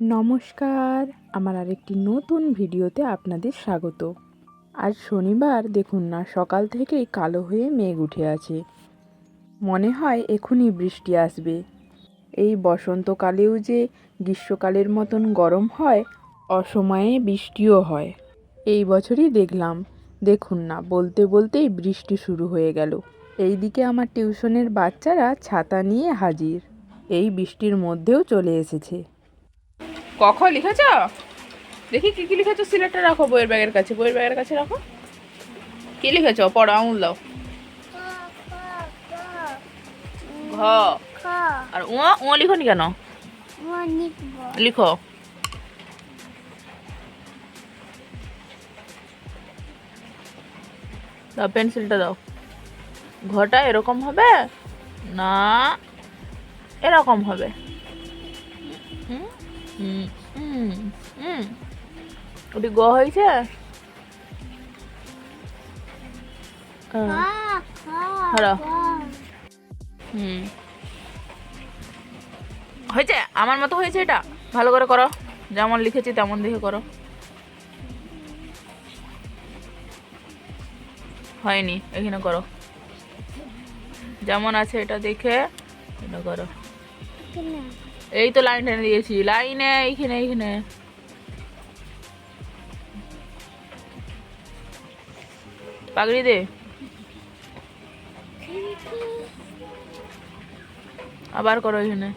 নমস্কার, আমার আরেকটি নতুন ভিডিওতে আপনাদের স্বাগত। আজ শনিবার, দেখুন না, সকাল থেকেই কালো হয়ে মেঘ উঠে আছে। মনে হয় এখনই বৃষ্টি আসবে। এই বসন্তকালেও যে গ্রীষ্মকালের মতন গরম হয়, অসময়ে বৃষ্টিও হয়। এই বছরই দেখলাম, দেখুন না, বলতে বলতেই বৃষ্টি শুরু হয়ে গেল। এইদিকে আমার টিউশনের বাচ্চারা ছাতা নিয়ে হাজির। এই বৃষ্টির মধ্যেও চলে এসেছে। কখ লিখেছ? দেখি কি কি লিখেছ? সিলেটটা রাখো বইয়ের ব্যাগের কাছে, বইয়ের ব্যাগের কাছে রাখো। কি লিখেছ? পড়ো, আঙুল দাও। ঘ। আর ও ও লিখো নি কেন? লিখো। দাও, পেন্সিলটা দাও। ঘটা এরকম হবে? না, এরকম হবে। হুম? হুম হয়েছে হ্যাঁ। হয়েছে আমার মতো হয়েছে এটা। ভালো করে করো। যেমন লিখেছি, তেমন দেখে করো। হয়নি, এখানে করো। যেমন আছে এটা দেখে এটা করো। এই তো লাইন টেনে দিয়েছি, লাইনে, এইখানে এইখানে। পাগড়ি দে। আবার করো এখানে।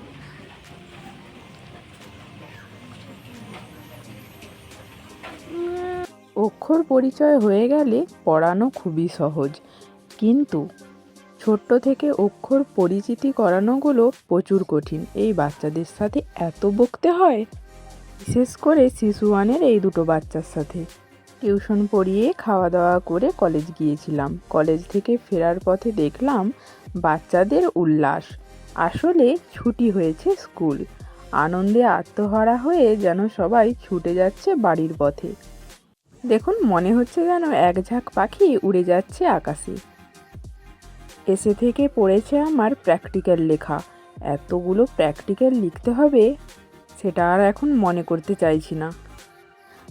অক্ষর পরিচয় হয়ে গেলে পড়ানো খুবই সহজ, কিন্তু ছোট্ট থেকে অক্ষর পরিচিতি করানোগুলো প্রচুর কঠিন। এই বাচ্চাদের সাথে এত বকতে হয়। বিশেষ করে শিশু ওয়ানের এই দুটো বাচ্চার সাথে। টিউশন পড়িয়ে খাওয়া দাওয়া করে কলেজ গিয়েছিলাম। কলেজ থেকে ফেরার পথে দেখলাম বাচ্চাদের উল্লাস। আসলে ছুটি হয়েছে স্কুল। আনন্দে আত্মহারা হয়ে যেন সবাই ছুটে যাচ্ছে বাড়ির পথে। দেখুন, মনে হচ্ছে যেন এক ঝাঁক পাখি উড়ে যাচ্ছে আকাশে। এসে থেকে পড়েছে আমার প্র্যাকটিক্যাল লেখা। এতগুলো প্র্যাকটিক্যাল লিখতে হবে, সেটা আর এখন মনে করতে চাইছি না।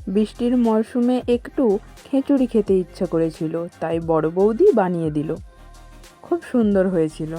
বৃষ্টির মরশুমে একটু খিচুড়ি খেতে ইচ্ছা করেছিল, তাই বড় বৌদি বানিয়ে দিল। খুব সুন্দর হয়েছিল।